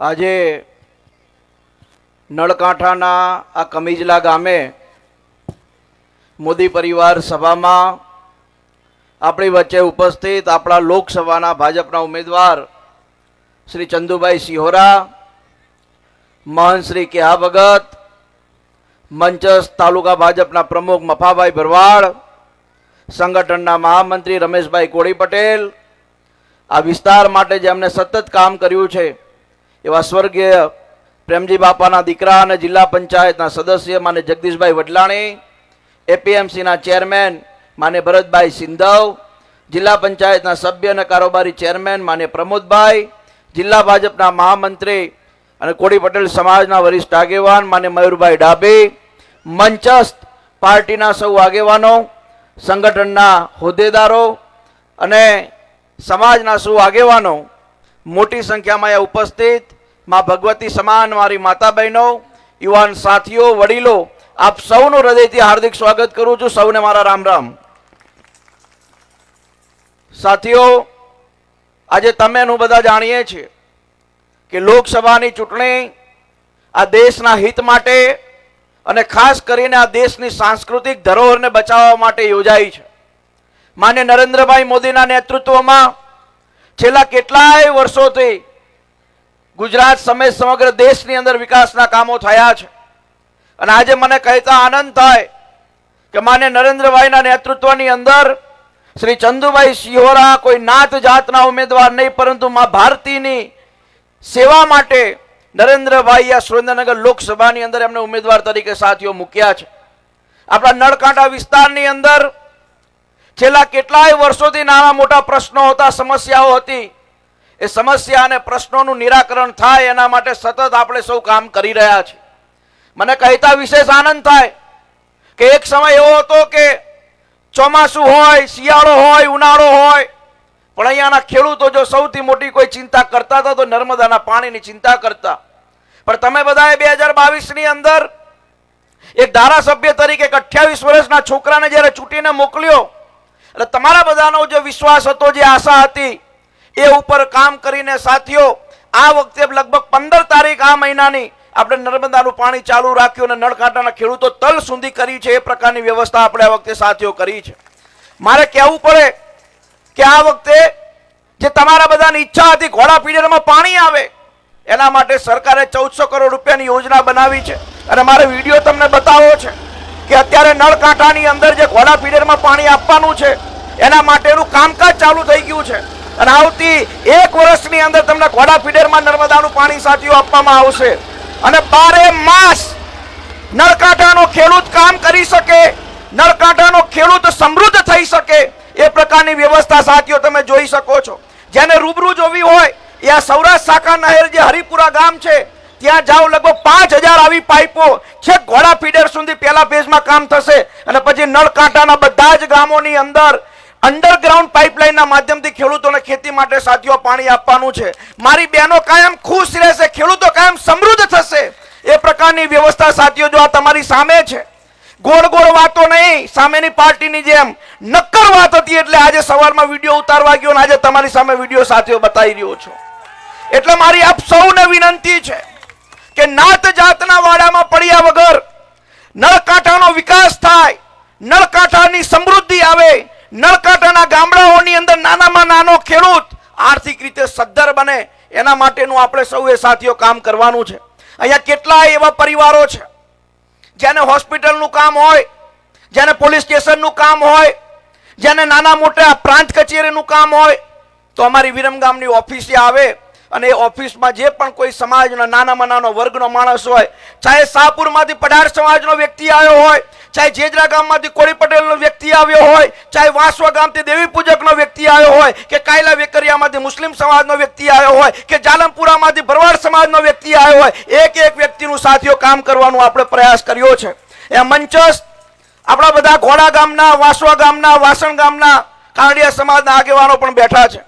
આજે નળકાંઠાના આ કમીજલા ગામે મોદી પરિવાર સભામાં આપણી વચ્ચે ઉપસ્થિત આપણા લોકસભાના ભાજપના ઉમેદવાર શ્રી ચંદુભાઈ સિહોરા, મહંત શ્રી કેહા ભગત મંચસ તાલુકા ભાજપના પ્રમુખ મફાભાઈ ભરવાડ, સંગઠનના મહામંત્રી રમેશભાઈ કોળી પટેલ, આ વિસ્તાર માટે જેમણે સતત કામ કર્યું છે એવા સ્વર્ગીય પ્રેમજી બાપાના દીકરા અને જિલ્લા પંચાયતના સદસ્ય માને જગદીશભાઈ વડલાણી, એપીએમસીના ચેરમેન માને ભરતભાઈ સિંધવ, જિલ્લા પંચાયતના સભ્ય અને કારોબારી ચેરમેન માને પ્રમોદભાઈ, જિલ્લા ભાજપના મહામંત્રી અને કોળી પટેલ સમાજના વરિષ્ઠ આગેવાન માને મયુરભાઈ ડાભી, મંચસ્થ પાર્ટીના સૌ આગેવાનો, સંગઠનના હોદ્દેદારો અને સમાજના સૌ આગેવાનો મોટી સંખ્યામાં ઉપસ્થિત માં ભગવતી સમાન મારી માતા બહેનો યુવાન સાથીઓ, વડીલો, આપ સૌનું હૃદયથી હાર્દિક સ્વાગત કરું છું. સૌને મારા રામ રામ. સાથીઓ, આજે તમે હું બધા જાણીએ છીએ કે લોકસભાની ચૂંટણી આ દેશના હિત માટે અને ખાસ કરીને આ દેશની સાંસ્કૃતિક ધરોહરને બચાવવા માટે યોજાઈ છે. માન્ય નરેન્દ્રભાઈ મોદીના નેતૃત્વમાં છેલ્લા કેટલાય વર્ષોથી ગુજરાત સમેત સમગ્ર દેશની અંદર વિકાસના કામો થયા છે. અને આજે મને કહેતા આનંદ થાય કે માને નરેન્દ્રભાઈના નેતૃત્વની અંદર શ્રી ચંદુભાઈ સિંહોરા કોઈ નાત જાતના ઉમેદવાર નહીં, પરંતુ મા ભારતીની સેવા માટે નરેન્દ્રભાઈ આ સુરેન્દ્રનગર લોકસભાની અંદર એમને ઉમેદવાર તરીકે સાથીઓ મૂક્યા છે. આપણા નળકાંઠા વિસ્તારની અંદર છેલ્લા કેટલાય વર્ષોથી નાના મોટા પ્રશ્નો હતા, સમસ્યાઓ હતી. એ સમસ્યા અને પ્રશ્નોનું નિરાકરણ થાય એના માટે સતત આપણે સૌ કામ કરી રહ્યા છીએ. મને કહેતા વિશેષ આનંદ થાય કે એક સમય એવો હતો કે ચોમાસું હોય, શિયાળો હોય, ઉનાળો હોય, પણ અહીંયાના ખેડૂતો જો સૌથી મોટી કોઈ ચિંતા કરતા હતા તો નર્મદાના પાણીની ચિંતા કરતા. પણ તમે બધાએ બે હજાર બાવીસની અંદર એક ધારાસભ્ય તરીકે એક અઠ્યાવીસ વર્ષના છોકરાને જ્યારે ચૂંટીને મોકલ્યો, એટલે તમારા બધાનો જે વિશ્વાસ હતો, જે આશા હતી એ ઉપર કામ કરીને સાથીઓ, આ વખતે લગભગ પંદર તારીખ આ મહિનાની આપણે નર્મદાનું પાણી ચાલુ રાખ્યું અને નળકાંઠાના ખેડૂતો તલ સુધી કરી છે, એ પ્રકારની વ્યવસ્થા આપણે આ વખતે સાથીઓ કરી છે. મારે કહેવું પડે કે આ વખતે જે તમારા બધાની ઈચ્છા હતી ઘોડા પીડરમાં પાણી આવે, એના માટે સરકારે ચૌદસો કરોડ રૂપિયાની યોજના બનાવી છે. અને મારે વીડિયો તમને બતાવવો છે કે અત્યારે નળકાંઠાની અંદર જે ઘોડા પીડરમાં પાણી આપવાનું છે, એના માટેનું કામકાજ ચાલુ થઈ ગયું છે. અને આવતી એક વર્ષની અંદર તમને ઘોડા ફીડરમાં નર્મદાનું પાણી સાથીઓ આપવામાં આવશે. અને બારે માસ નળકાંઠાનો ખેડૂત કામ કરી શકે નળકાંઠાનો ખેડૂત સમૃદ્ધ થઈ શકે, એ પ્રકારની વ્યવસ્થા સાથીઓ તમે જોઈ શકો છો. જેને રૂબરૂ જોવી હોય, એ આ સૌરાષ્ટ્ર શાખા નહેર જે હરિપુરા ગામ છે, ત્યાં જાઓ લગભગ પાંચ હજાર આવી પાઇપો છે ઘોડા ફીડર સુધી પહેલા ફેઝમાં કામ થશે. અને પછી નળકાંઠાના બધા જ ગામોની અંદર અંડરગ્રાઉન્ડ પાઇપલાઇનના માધ્યમથી ખેડૂતોને ખેતી માટે સાથીઓ પાણી આપવાનું છે. મારી બહેનો કાયમ ખુશ રહેશે, ખેડૂતો કાયમ સમૃદ્ધ થશે. એ પ્રકારની વ્યવસ્થા સાથીઓ જો આ તમારી સામે છે. ગોળ ગોળ વાતો નહીં, સામેની પાર્ટીની જેમ. નક્કર વાત હતી એટલે આજે સવારમાં વીડિયો ઉતારવા ગયો અને આજે તમારી સામે વીડિયો સાથીઓ બતાવી રહ્યો છું. એટલે મારી આપ સૌને વિનંતી છે કે નાત જાતના વાડામાં પડ્યા વગર નળકાંઠાનો વિકાસ થાય, નળકાંઠાની સમૃદ્ધિ આવે નળકાંઠાના ગામડાઓની અંદર નાનામાં નાનો ખેડૂત આર્થિક રીતે સદ્ધર બને. એના માટેનું આપણે સૌએ સાથીઓ કામ કરવાનું છે. અહીંયા કેટલાય એવા પરિવારો છે, જેને હોસ્પિટલનું કામ હોય, જેને પોલીસ સ્ટેશનનું કામ હોય, જેને નાના મોટા પ્રાંત કચેરીનું કામ હોય, તો અમારી વિરમગામની ઓફિસે આવે અને એ ઓફિસમાં જે પણ કોઈ સમાજનો નાનામાં નાનો વર્ગનો માણસ હોય, ચાહે શાહપુરમાંથી પઢાર સમાજનો વ્યક્તિ આવ્યો હોય, ચાહે જેજરા ગામમાંથી કોળી પટેલનો વ્યક્તિ આવ્યો હોય, ચાહે વાંસવા ગામથી દેવી પૂજકનો વ્યક્તિ આવ્યો હોય, કે કાયલા વેકરિયામાંથી મુસ્લિમ સમાજનો વ્યક્તિ આવ્યો હોય, કે જાલમપુરામાંથી ભરવાડ સમાજનો વ્યક્તિ આવ્યો હોય, એક એક વ્યક્તિનું સાથીઓ કામ કરવાનું આપણે પ્રયાસ કર્યો છે. એ મંચસ આપણા બધા ઘોડા ગામના, વાસવા ગામના, વાસણ ગામના, કાંડિયા સમાજના આગેવાનો પણ બેઠા છે.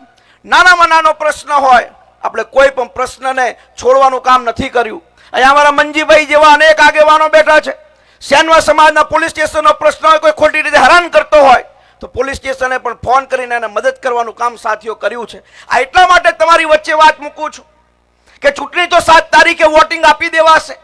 નાનામાં નાનો પ્રશ્ન હોય આપણે કોઈ પણ પ્રશ્નને છોડવાનું કામ નથી કર્યું. અહીંયા અમારા મંજીભાઈ જેવા અનેક આગેવાનો બેઠા છે. સેનવા સમાજના પોલીસ સ્ટેશનનો પ્રશ્ન હોય, કોઈ ખોટી રીતે હેરાન કરતો હોય, તો પોલીસ સ્ટેશને પણ ફોન કરીને એને મદદ કરવાનું કામ સાથીઓ કર્યું છે. આ એટલા માટે તમારી વચ્ચે વાત મૂકું છું કે ચૂંટણી તો સાત તારીખે વોટિંગ આપી દેવાશે.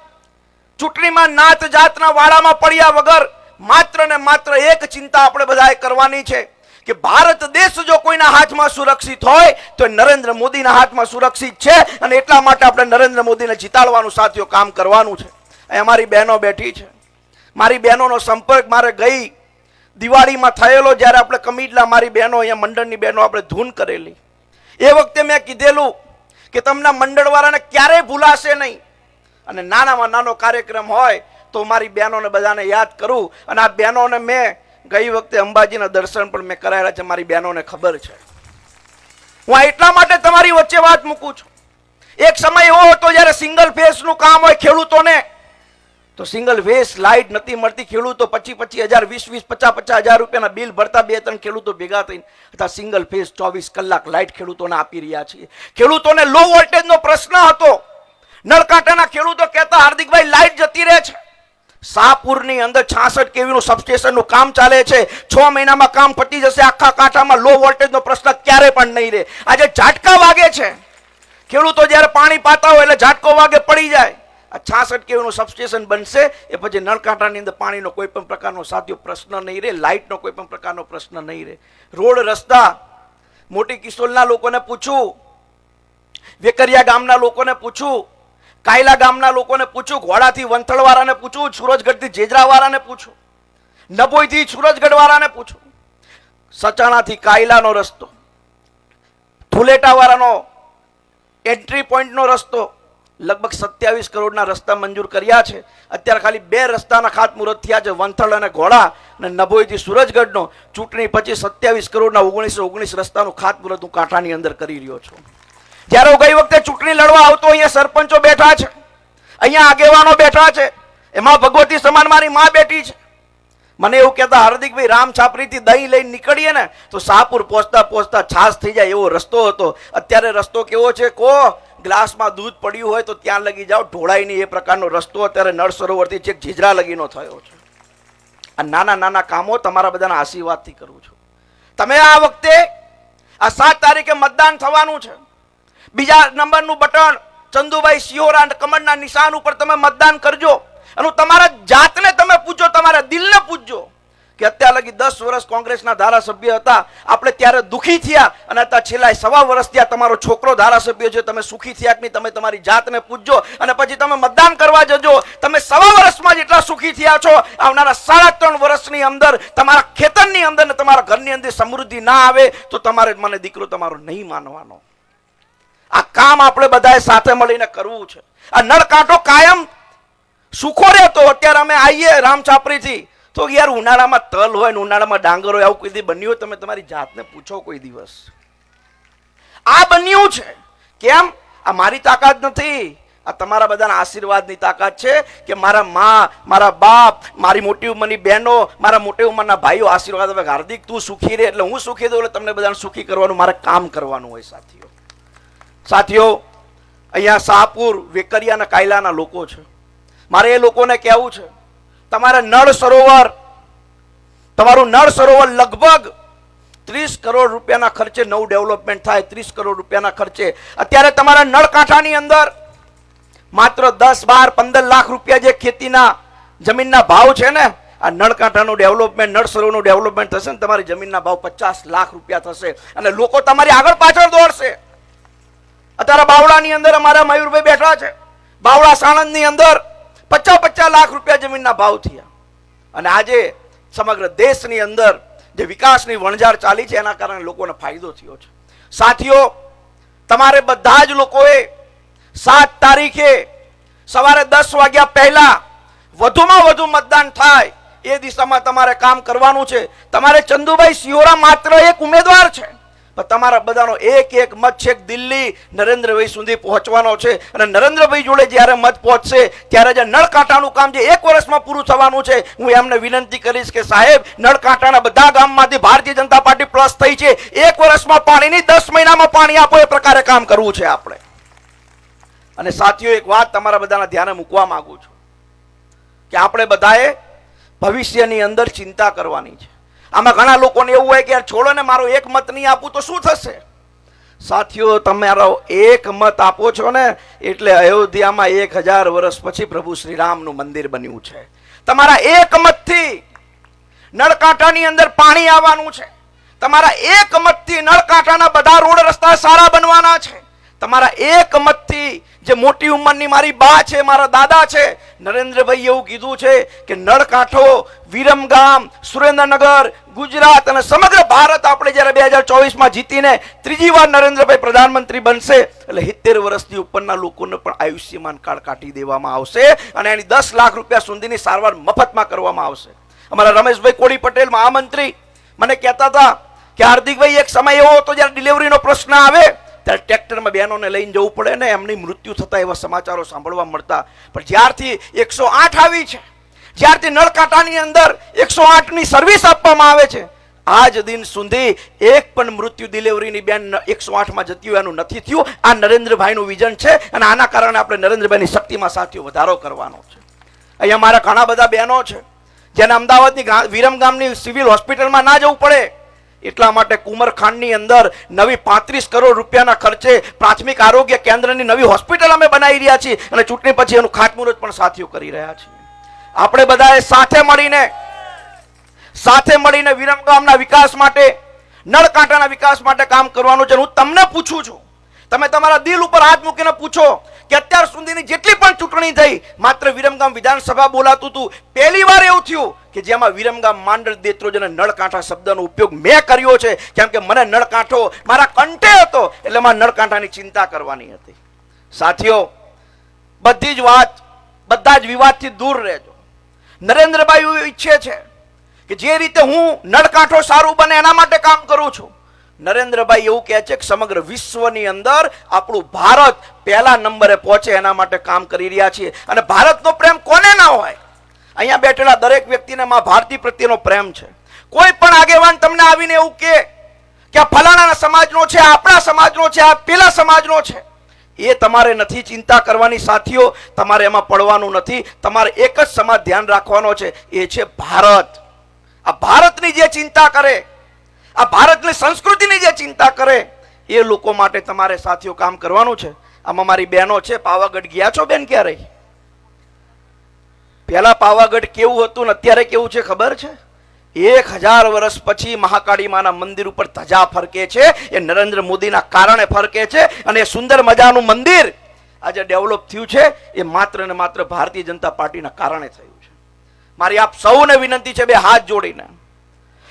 ચૂંટણીમાં નાત જાતના વાળામાં પડ્યા વગર માત્ર ને માત્ર એક ચિંતા આપણે બધાએ કરવાની છે. કે ભારત દેશ જો કોઈના હાથમાં સુરક્ષિત હોય, તો નરેન્દ્ર મોદીના હાથમાં સુરક્ષિત છે અને એટલા માટે આપણે નરેન્દ્ર મોદીને જીતાડવાનું સાથીઓ કામ કરવાનું છે. અહીં અમારી બહેનો બેઠી છે. મારી બહેનોનો સંપર્ક મારે ગઈ દિવાળીમાં થયેલો જ્યારે આપણે કમિટલા મારી બહેનો અહીંયા મંડળની બહેનો આપણે ધૂન કરેલી. એ વખતે મેં કીધેલું કે તમને મંડળવાળાને ક્યારેય ભૂલાશે નહીં. અને નાનામાં નાનો કાર્યક્રમ હોય તો મારી બહેનોને બધાને યાદ કરું. અને આ બહેનોને મેં ગઈ વખતે અંબાજીના દર્શન પણ મેં કરાયેલા છે, મારી બહેનોને ખબર છે. હું એટલા માટે તમારી વચ્ચે વાત મૂકું છું. એક સમય એવો હતો જ્યારે સિંગલ ફેસનું કામ હોય ખેડૂતોને, તો સિંગલ ફેસ લાઇટ નથી મળતી, ખેડૂતો પચીસ પચીસ હજાર, વીસ વીસ, પચાસ પચાસ હજાર રૂપિયાના બિલ ભરતા બે ત્રણ ખેડૂતો ભેગા થઈને હતા. સિંગલ ફેસ ચોવીસ કલાક લાઇટ ખેડૂતોને આપી રહ્યા છીએ. ખેડૂતોને લો વોલ્ટેજનો પ્રશ્ન હતો. નળકાંઠાના ખેડૂતો કહેતા, હાર્દિકભાઈ લાઇટ જતી રહે છે. શાહપુરની અંદર છાસઠ કેવીનું સબસ્ટેશનનું કામ ચાલે છે. છ મહિનામાં કામ પતી જશે. આખા કાંઠામાં લો વોલ્ટેજનો પ્રશ્ન ક્યારે પણ નહીં રહે. આજે ઝાટકા વાગે છે. ખેડૂતો જ્યારે પાણી પાતા હોય એટલે ઝાટકો વાગે પડી જાય. આ છાસઠ કેવીનું સબસ્ટેશન બનશે એ પછી નળકાંઠાની અંદર પાણીનો કોઈ પણ પ્રકારનો સાધ્યો પ્રશ્ન નહીં રહે, લાઇટનો કોઈ પણ પ્રકારનો પ્રશ્ન નહીં રહે. રોડ, રસ્તા, મોટી કિશોલના લોકોને પૂછું, વેકરિયા ગામના લોકોને પૂછું કાયલા ગામના લોકોને પૂછું, ઘોડાથી વંથળવાળાને પૂછું, સુરજગઢથી જેજરાવાળાને પૂછું નબોઈથી સુરજગઢવાળાને પૂછું. સચાણાથી કાયલાનો રસ્તો, ધુલેટાવાળાનો એન્ટ્રી પોઈન્ટનો રસ્તો, લગભગ સત્યાવીસ કરોડના રસ્તા મંજૂર કર્યા છે. અત્યારે ખાલી બે રસ્તાના ખાતમુહૂર્ત થયા છે, વંથળ અને ઘોડા અને નભોઈથી સુરજગઢનો. ચૂંટણી પછી સત્યાવીસ કરોડના ઓગણીસો ઓગણીસ રસ્તાનું ખાતમુહૂર્ત હું કાંઠાની અંદર કરી રહ્યો છું. જ્યારે હું ગઈ વખતે ચૂંટણી લડવા આવતો, અહીંયા સરપંચો બેઠા છે. અહીંયા આગેવાનો બેઠા છે. એમાં ભગવતી સમાન મારી માં બેઠી છે. મને એવું કહેતા હાર્દિકભાઈ, રામ છાપરીથી દહીં લઈને નીકળીએ ને, તો શાહપુર પહોંચતા પહોંચતા છાસ થઈ જાય એવો રસ્તો હતો. અત્યારે રસ્તો કેવો છે? કો? ગ્લાસમાં દૂધ પડ્યું હોય તો ત્યાં લગી જાઓ. ઢોળાય નહીં એ પ્રકારનો રસ્તો અત્યારે નળ સરોવરથી છેક જીજરા લગીનો થયો છે. આ નાના નાના કામો તમારા બધાના આશીર્વાદથી કરું છું. તમે આ વખતે, આ સાત તારીખે મતદાન થવાનું છે. બીજા નંબરનું બટન ચંદુભાઈ સિયોરા કમળના નિશાન ઉપર તમે મતદાન કરજો. અને તમારા જાતને તમે પૂછજો તમારા દિલને પૂછજો કે અત્યાર લગી દસ વર્ષ કોંગ્રેસના ધારાસભ્ય હતા, આપણે ત્યારે દુઃખી થયા અને અત્યારે છેલ્લા સવા વર્ષ ત્યાં તમારો છોકરો ધારાસભ્ય છે, તમે સુખી થયા કે નહીં, તમે તમારી જાતને પૂછજો અને પછી તમે મતદાન કરવા જજો. તમે સવા વર્ષમાં જેટલા સુખી થયા છો, આવનારા સાડા ત્રણ વર્ષની અંદર તમારા ખેતરની અંદર ને તમારા ઘરની અંદર સમૃદ્ધિ ના આવે, તો તમારે મને દીકરો તમારો નહીં માનવાનો. આ કામ આપણે બધાએ સાથે મળીને કરવું છે. આ નળકાંઠો કાયમ સુખો રહેતો. અત્યારે અમે આવીએ રામચાપરીથી તો યાર ઉનાળામાં તલ હોય ને ઉનાળામાં ડાંગર હોય, આવું કોઈ દી બન્યું હોય, તમે તમારી જાતને પૂછો કોઈ દિવસ. આ બન્યું છે. કેમ? આ મારી તાકાત નથી. આ તમારા બધાના આશીર્વાદની તાકાત છે કે મારા મા, મારા બાપ, મારી મોટી ઉંમરની બહેનો, મારા મોટી ઉંમરના ભાઈઓ આશીર્વાદ હવે હાર્દિક તું સુખી રહે એટલે હું સુખી દઉં એટલે તમને બધાને સુખી કરવાનું, મારે કામ કરવાનું હોય, સાથીઓ. સાથીઓ, અહીંયા શાહપુર વેકરિયાના કાયલાના લોકો છે. મારે એ લોકોને કહેવું છે, તમારે નળ સરોવર, તમારું નળ સરોવર લગભગ ત્રીસ કરોડ રૂપિયાના ખર્ચે નવું ડેવલપમેન્ટ થાય, ત્રીસ કરોડ રૂપિયાના ખર્ચે. અત્યારે તમારા નળકાંઠાની અંદર માત્ર દસ, બાર, પંદર લાખ રૂપિયા જે ખેતીના જમીનના ભાવ છે ને, આ નળકાંઠાનું ડેવલપમેન્ટ, નળ સરોવરનું ડેવલપમેન્ટ થશે ને, તમારી જમીનના ભાવ પચાસ લાખ રૂપિયા થશે. અને લોકો તમારી આગળ પાછળ દોડશે. અત્યારે બાવળાની અંદર અમારા મયુરભાઈ બેઠા છે. બાવળા સાણંદની અંદર પચાસ પચાસ લાખ રૂપિયા જમીનના ભાવ થયા. અને આજે સમગ્ર દેશની અંદર જે વિકાસની વણઝાર ચાલી છે, એના કારણે લોકોને ફાયદો થયો છે. સાથીઓ, તમારે બધા જ લોકોએ સાત તારીખે સવારે દસ વાગ્યા પહેલા વધુમાં વધુ મતદાન થાય એ દિશામાં તમારે કામ કરવાનું છે. તમારે ચંદુભાઈ સિયોરા માત્ર એક ઉમેદવાર છે. પણ તમારા બધાનો એક એક મત છેક દિલ્હી નરેન્દ્રભાઈ સુધી પહોંચવાનો છે. અને નરેન્દ્રભાઈ જોડે જ્યારે મત પહોંચશે, ત્યારે જે નળકાંઠાનું કામ જે એક વર્ષમાં પૂરું થવાનું છે, હું એમને વિનંતી કરીશ કે સાહેબ, નળકાંઠાના બધા ગામમાંથી ભારતીય જનતા પાર્ટી પ્લસ થઈ છે. એક વર્ષમાં પાણીની દસ મહિનામાં પાણી આપો, એ પ્રકારે કામ કરવું છે આપણે. અને સાથીઓ, એક વાત તમારા બધાના ધ્યાને મૂકવા માંગુ છું. કે આપણે બધાએ ભવિષ્યની અંદર ચિંતા કરવાની છે. આમાં ઘણા લોકોને એવું હોય કે છોડો ને મારો એક મત નહીં આપું તો શું થશે? સાથીઓ તમારો એક મત આપો છો ને, એટલે અયોધ્યામાં એક હજાર વર્ષ પછી પ્રભુ શ્રી રામનું મંદિર બન્યું છે. તમારા એક મતથી નળકાંઠાની અંદર પાણી આવવાનું છે. તમારા એક મતથી નળકાંઠાના બધા રોડ રસ્તા સારા બનવાના છે. તમારા એક મતથી જે મોટી ઉંમરની મારી બા છે, મારા દાદા છે નરેન્દ્રભાઈ એવું કીધું છે કે નળકાંઠો વિરમગામ સુરેન્દ્રનગર, ગુજરાત અને સમગ્ર ભારત આપણે જ્યારે બે હજાર ચોવીસમાં જીતીને ત્રીજી વાર નરેન્દ્રભાઈ પ્રધાનમંત્રી બનશે, એટલે સિત્તેર વર્ષથી ઉપરના લોકોને પણ આયુષ્યમાન કાર્ડ કાઢી દેવામાં આવશે અને એની દસ લાખ રૂપિયા સુધીની સારવાર મફતમાં કરવામાં આવશે. અમારા રમેશભાઈ કોડી પટેલ, મહામંત્રી, મને કહેતા હતા કે હાર્દિકભાઈ, એક સમય એવો હતો જ્યારે ડિલિવરીનો પ્રશ્ન આવે ત્યારે ટ્રેક્ટરમાં બહેનોને લઈને જવું પડે ને એમની મૃત્યુ થતા એવા સમાચારો સાંભળવા મળતા. પણ જ્યારથી એકસો આઠ આવી છે, જ્યારથી નળકાંટાની અંદર એકસો આઠની સર્વિસ આપવામાં આવે છે, આજ દિન સુધી એક પણ મૃત્યુ ડિલિવરીની બેન એકસો આઠમાં જતી હોય એનું નથી થયું. આ નરેન્દ્રભાઈનું વિઝન છે અને આના કારણે આપણે નરેન્દ્રભાઈની શક્તિમાં સાથીઓ વધારો કરવાનો છે. અહીંયા મારા ઘણા બધા બહેનો છે, જેને અમદાવાદની વિરમ ગામની સિવિલ હોસ્પિટલમાં ના જવું પડે. એટલા માટે કુમરખાંડની અંદર નવી પાંત્રીસ કરોડ રૂપિયાના ખર્ચે પ્રાથમિક આરોગ્ય કેન્દ્રની નવી હોસ્પિટલ અમે બનાવી રહ્યા છીએ અને ચૂંટણી પછી એનું ખાતમુહૂર્ત પણ સાથીઓ કરી રહ્યા છીએ. આપણે બધાએ સાથે મળીને સાથે મળીને વિરમગામના વિકાસ માટે, નળકાંઠાના વિકાસ માટે કામ કરવાનું છે. હું તમને પૂછું છું તમે તમારા દિલ ઉપર હાથ મૂકીને પૂછો કે અત્યાર સુધીની જેટલી પણ ચૂંટણી થઈ, માત્ર વિરમગામ વિધાનસભા બોલાતું હતું પહેલી વાર એવું થયું કે જેમાં વિરમગામ માંડળ દેત્રોજ અને નળકાંઠા શબ્દનો ઉપયોગ મેં કર્યો છે. કેમ કે મને નળકાંઠો મારા કંઠે હતો, એટલે મારે નળકાંઠાની ચિંતા કરવાની હતી. સાથીઓ, બધી જ વાત, બધા જ વિવાદથી દૂર રહેજો. નરેન્દ્રભાઈ ઈચ્છે છે કે જે રીતે હું નળકાંઠો સારું બને એના માટે કામ કરું છું. નરેન્દ્રભાઈ એવું કહે છે કે સમગ્ર વિશ્વની અંદર આપણું ભારત પહેલા નંબરે પહોંચે, એના માટે કામ કરી રહ્યા છીએ. અને ભારતનો પ્રેમ કોને ના હોય? અહીંયા બેઠેલા દરેક વ્યક્તિને માં ભારતી પ્રત્યેનો પ્રેમ છે. કોઈ પણ આગેવાન તમને આવીને એવું કહે કે આ ફલાણાના સમાજનો છે આપણા સમાજનો છે, આ પેલા સમાજનો છે. એ તમારે નથી ચિંતા કરવાની સાથીઓ, તમારે એમાં પડવાનું નથી. તમારે એક જ સમાજ ધ્યાન રાખવાનો છે. એ છે ભારત. આ ભારતની જે ચિંતા કરે આ ભારતની સંસ્કૃતિની જે ચિંતા કરે, એ લોકો માટે તમારે સાથીઓ કામ કરવાનું છે. આમાં મારી બહેનો છે, પાવાગઢ ગયા છો બેન ક્યારે પહેલા પાવાગઢ કેવું હતું ને અત્યારે કેવું છે ખબર છે? એક હજાર વર્ષ પછી મહાકાળી માના મંદિર ઉપર ધજા ફરકે છે, એ નરેન્દ્ર મોદીના કારણે ફરકે છે અને એ સુંદર મજાનું મંદિર આજે ડેવલપ થયું છે, એ માત્ર ને માત્ર ભારતીય જનતા પાર્ટીના કારણે થયું છે. મારી આપ સૌને વિનંતી છે બે હાથ જોડીને.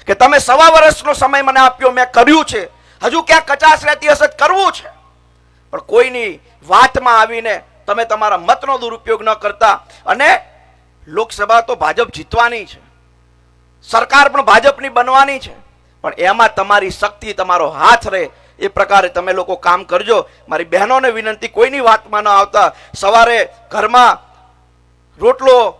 કે તમે સવા વર્ષનો સમય મને આપ્યો, મેં કર્યું છે. હજુ ક્યાંક કચાશ રહેતી હશે કરવું છે. પણ કોઈની વાતમાં આવીને તમે તમારા મતનો દુરુપયોગ ન કરતા અને લોકસભા તો ભાજપ જીતવાની છે. સરકાર પણ ભાજપની બનવાની છે. પણ એમાં તમારી શક્તિ, તમારો હાથ રહે એ પ્રકારે તમે લોકો કામ કરજો. મારી બહેનોને વિનંતી, કોઈની વાતમાં ન આવતા. સવારે ઘરમાં રોટલો,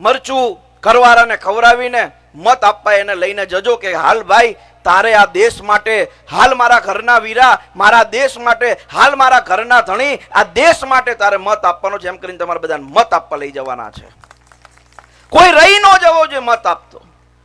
મરચું, ઘરવાળાને ખવડાવીને મત આપવા એને લઈને જજો કે હાલ ભાઈ, તારે આ દેશ માટે, હાલ મારા ઘરના વીરા, મારા દેશ માટે, હાલ મારા ઘરના ધણી, આ દેશ માટે તારે મત આપવાનો છે. એમ કરીને તમારે બધાને મત આપવા લઈ જવાના છે. કોઈ રહી ન જવો જોઈએ મત આપતો.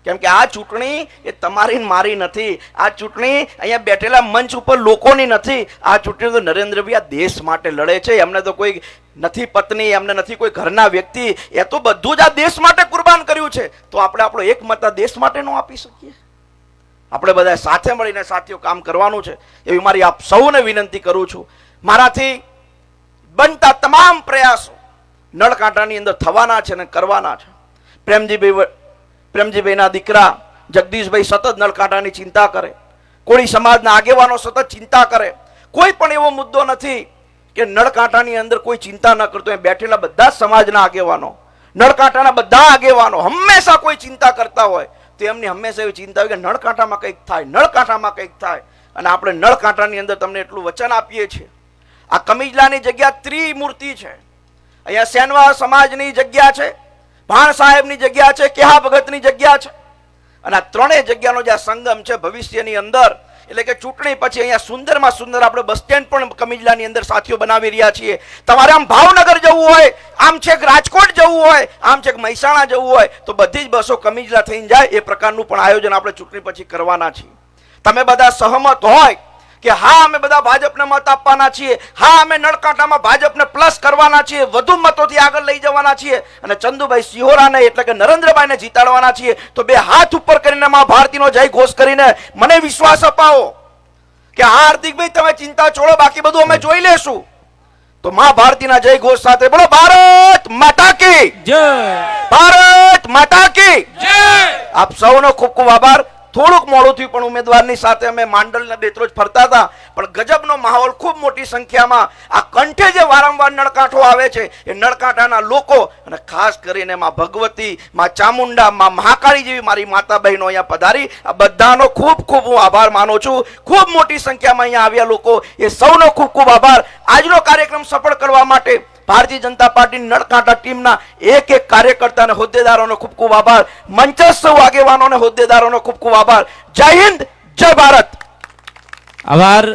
કેમ કે આ ચૂંટણી એ તમારી મારી નથી. આ ચૂંટણી અહીંયા બેઠેલા મંચ ઉપર લોકોની નથી. આ ચૂંટણી તો નરેન્દ્રભાઈ આ દેશ માટે લડે છે. એમને તો કોઈ નથી પત્ની, એમને નથી કોઈ ઘરના વ્યક્તિ. એ તો બધું જ આ દેશ માટે કુરબાન કર્યું છે. તો આપણે આપણો એક મત આ દેશ માટે ન આપી શકીએ? આપણે બધા સાથે મળીને સાથીઓ કામ કરવાનું છે. એવી મારી આપ સૌને વિનંતી કરું છું. મારાથી બનતા તમામ પ્રયાસો નળકાંટાની અંદર થવાના છે અને કરવાના છે. પ્રેમજીભાઈ પ્રેમજીભાઈના દીકરા જગદીશભાઈ સતત નળકાંઠાની ચિંતા કરે. કોળી સમાજના આગેવાનો સતત ચિંતા કરે. કોઈ પણ એવો મુદ્દો નથી કે નળકાંઠાની અંદર કોઈ ચિંતા ન કરતો. એ બેઠેલા બધા સમાજના આગેવાનો, નળકાંઠાના બધા આગેવાનો હંમેશા કોઈ ચિંતા કરતા હોય. તો એમની હંમેશા એવી ચિંતા હોય કે નળકાંઠામાં કંઈક થાય, નળકાંઠામાં કંઈક થાય. અને આપણે નળકાંઠાની અંદર તમને એટલું વચન આપીએ છીએ. આ કમિજલાની જગ્યા ત્રિમૂર્તિ છે. અહીંયા સેનવા સમાજની જગ્યા છે. ભાણ સાહેબની જગ્યા છે કેહા ભગતની જગ્યા છે? અને આ ત્રણેય જગ્યાનો જે સંગમ છે, ભવિષ્યની અંદર, એટલે કે ચૂંટણી પછી અહીંયા સુંદરમાં સુંદર આપણે બસ સ્ટેન્ડ પણ કમિજલાની અંદર સાથીઓ બનાવી રહ્યા છીએ. તમારે આમ ભાવનગર જવું હોય, આમ છેક રાજકોટ જવું હોય, આમ છેક મહેસાણા જવું હોય, તો બધી જ બસો કમિજલા થઈને જાય, એ પ્રકારનું પણ આયોજન આપણે ચૂંટણી પછી કરવાના છીએ. તમે બધા સહમત હોય કે હા અમે બધા ભાજપને મત આપવાના છીએ. હા અમે નળકાંટામાં ભાજપને પ્લસ કરવાના છીએ. વધુ મતોથી આગળ લઈ જવાના છીએ. અને ચંદુભાઈ સિહોરાને એટલે કે નરેન્દ્રભાઈને જીતાડવાના છીએ. તો બે હાથ ઉપર કરીને મા ભારતીનો જય ઘોષ કરીને મને વિશ્વાસ અપાવો કે હા હાર્દિકભાઈ તમે ચિંતા છોડો બાકી બધું અમે જોઈ લેશું. તો મા ભારતીના જય ઘોષ સાથે બોલો ભારત માતા કી! જય! ભારત માતા કી! જય! આપ સૌનો ખૂબ ખૂબ આભાર. થોડુંક મોડું પણ ઉમેદવારની સાથે અમે માંડલને બે ત્રોજ ફરતા હતા. પણ ગજબનો માહોલ ખૂબ મોટી સંખ્યામાં આ કંઠે જે વારંવાર નળકાંઠો આવે છે, એ નળકાંઠાના લોકો અને ખાસ કરીને માં ભગવતી, માં ચામુંડા, માં મહાકાળી જેવી મારી માતા બહેનો અહીંયા પધારી. આ બધાનો ખૂબ ખૂબ હું આભાર માનું છું. ખૂબ મોટી સંખ્યામાં અહીંયા આવ્યા લોકો. એ સૌનો ખૂબ ખૂબ આભાર. આજનો કાર્યક્રમ સફળ કરવા માટે ભારતીય જનતા પાર્ટીની નળકાંટા ટીમના એક એક કાર્યકર્તા અને હોદ્દેદારોનો ખૂબ ખૂબ આભાર. મંચસ્થ આગેવાનો અને હોદ્દેદારોનો ખૂબ ખૂબ આભાર. જય હિન્દ, જય ભારત. આભાર.